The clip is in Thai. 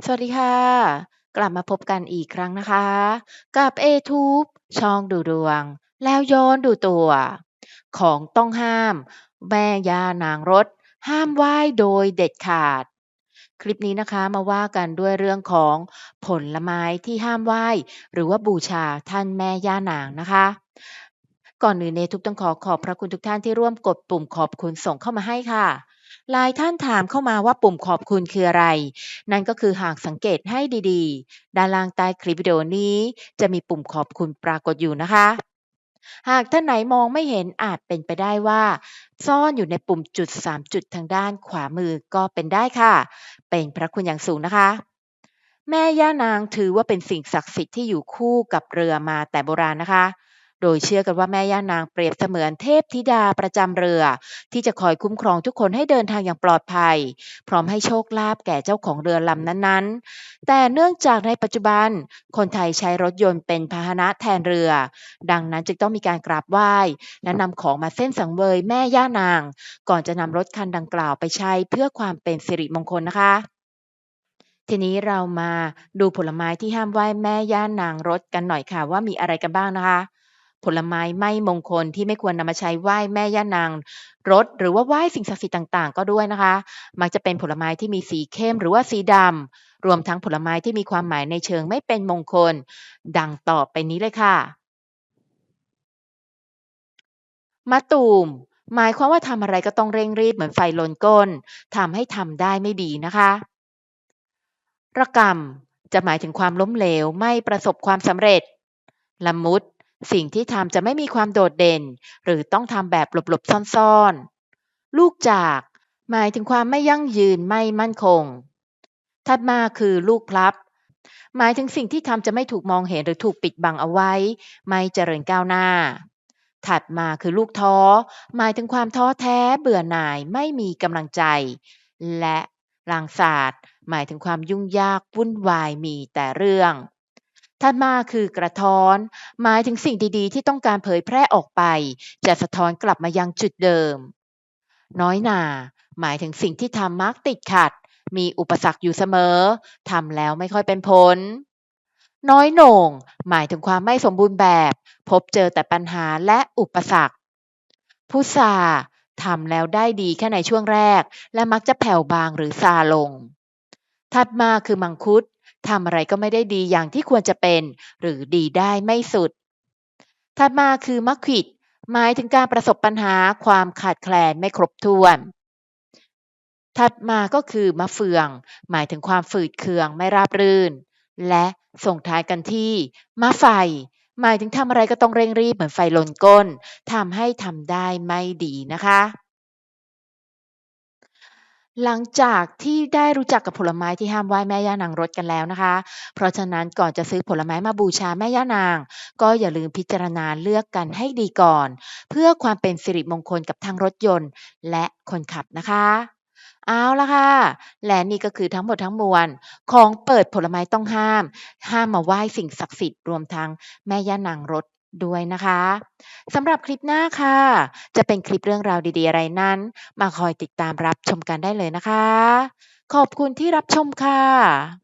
สวัสดีค่ะ กลับมาพบกันอีกครั้งนะคะ กับ A-Tube ช่องดูดวง แล้วย้อนดูตัว ของต้องห้าม แม่ย่านางรถ ห้ามไหว้โดยเด็ดขาด คลิปนี้นะคะมาว่ากันด้วยเรื่องของผลไม้ที่ห้ามไหว้ หรือว่าบูชาท่านแม่ย่านางนะคะก่อนอื่น A-Tube ต้องขอขอบพระคุณทุกท่านที่ร่วมกดปุ่มขอบคุณส่งเข้ามาให้ค่ะ หลายท่านถามเข้ามาว่าปุ่มขอบคุณคืออะไร นั่นก็คือหากสังเกตให้ดีๆ ด้านล่างใต้คลิปวิดีโอนี้ จะมีปุ่มขอบคุณปรากฏอยู่นะคะ หากท่านไหนมองไม่เห็นอาจเป็นไปได้ว่า ซ่อนอยู่ในปุ่มจุด 3 จุดทางด้านขวามือก็เป็นได้ค่ะ เป็นพระคุณอย่างสูงนะคะแม่ย่านางถือว่าเป็นสิ่งศักดิ์สิทธิ์ที่อยู่คู่กับเรือมาแต่โบราณนะคะ โดยเชื่อกันว่าแม่ย่านางเปรียบเสมือนเทพธิดาประจำเรือ ที่จะคอยคุ้มครองทุกคนให้เดินทางอย่างปลอดภัย พร้อมให้โชคลาภแก่เจ้าของเรือลำนั้นๆ แต่เนื่องจากในปัจจุบัน คนไทยใช้รถยนต์เป็นพาหนะแทนเรือ ดังนั้นจึงต้องมีการกราบไหว้ และนำของมาเส้นสังเวยแม่ย่านาง ก่อนจะนำรถคันดังกล่าวไปใช้เพื่อความเป็นสิริมงคลนะคะทีนี้เรามาดูผลไม้ที่ห้ามไหว้แม่ย่านางรถกันหน่อยค่ะว่ามีอะไรกันบ้างนะคะ ผลไม้ไม่มงคลที่ไม่ควรนำมาใช้ไหว้แม่ย่านางรถ หรือว่าไหว้สิ่งศักดิ์สิทธิ์ต่างๆ ก็ด้วยนะคะ มักจะเป็นผลไม้ที่มีสีเข้มหรือว่าสีดำรวมทั้งผลไม้ที่มีความหมายในเชิงไม่เป็นมงคล ดังต่อไปนี้เลยค่ะ มะตูมหมายความว่าทำอะไรก็ต้องเร่งรีบเหมือนไฟลนก้นทำให้ทำได้ไม่ดีนะคะระกำจะหมายถึงความล้มเหลวไม่ประสบความสำเร็จ ละมุด สิ่งที่ทำจะไม่มีความโดดเด่น หรือต้องทำแบบหลบๆซ่อนๆ ลูกจาก หมายถึงความไม่ยั่งยืนไม่มั่นคง ถัดมาคือลูกพลับ หมายถึงสิ่งที่ทำจะไม่ถูกมองเห็นหรือถูกปิดบังเอาไว้ ไม่เจริญก้าวหน้า ถัดมาคือลูกท้อ หมายถึงความท้อแท้เบื่อหน่ายไม่มีกำลังใจ และลางศาสตร์ หมายถึงความยุ่งยากวุ่นวายมีแต่เรื่อง ถัดมาคือกระท้อน หมายถึงสิ่งดีๆ ที่ต้องการเผยแพร่ออกไป จะสะท้อนกลับมายังจุดเดิม น้อยหนาหมายถึงสิ่งที่ทำมักติดขัด มีอุปสรรคอยู่เสมอทำแล้วไม่ค่อยเป็นผล น้อยโหน่ง หมายถึงความไม่สมบูรณ์แบบ พบเจอแต่ปัญหาและอุปสรรคพุทราทำแล้วได้ดีแค่ในช่วงแรก และมักจะแผ่วบางหรือซาลง ถัดมาคือมังคุด ทำอะไรก็ไม่ได้ดีอย่างที่ควรจะเป็น หรือดีได้ไม่สุด ถัดมาคือมะขวิด หมายถึงการประสบปัญหาความขาดแคลนไม่ครบถ้วน ถัดมาก็คือมะเฟือง หมายถึงความฝืดเคืองไม่ราบรื่น และส่งท้ายกันที่มะไฟ หมายถึงทำอะไรก็ต้องเร่งรีบเหมือนไฟลนก้นทำให้ทำได้ไม่ดีนะคะ หลังจากที่ได้รู้จักกับผลไม้ที่ห้ามไหว้แม่ย่านางรถกันแล้วนะคะ เพราะฉะนั้นก่อนจะซื้อผลไม้มาบูชาแม่ย่านาง ก็อย่าลืมพิจารณาเลือกกันให้ดีก่อน เพื่อความเป็นสิริมงคลกับทั้งรถยนต์ และคนขับนะคะ เอาละค่ะ และนี่ก็คือทั้งหมดทั้งมวล ของเปิดผลไม้ต้องห้าม ห้ามมาไหว้สิ่งศักดิ์สิทธิ์รวมทั้งแม่ย่านางรถ ด้วยนะคะสำหรับคลิปหน้าค่ะ จะเป็นคลิปเรื่องราวดีๆ อะไรนั้น มาคอยติดตามรับชมกันได้เลยนะคะ ขอบคุณที่รับชมค่ะ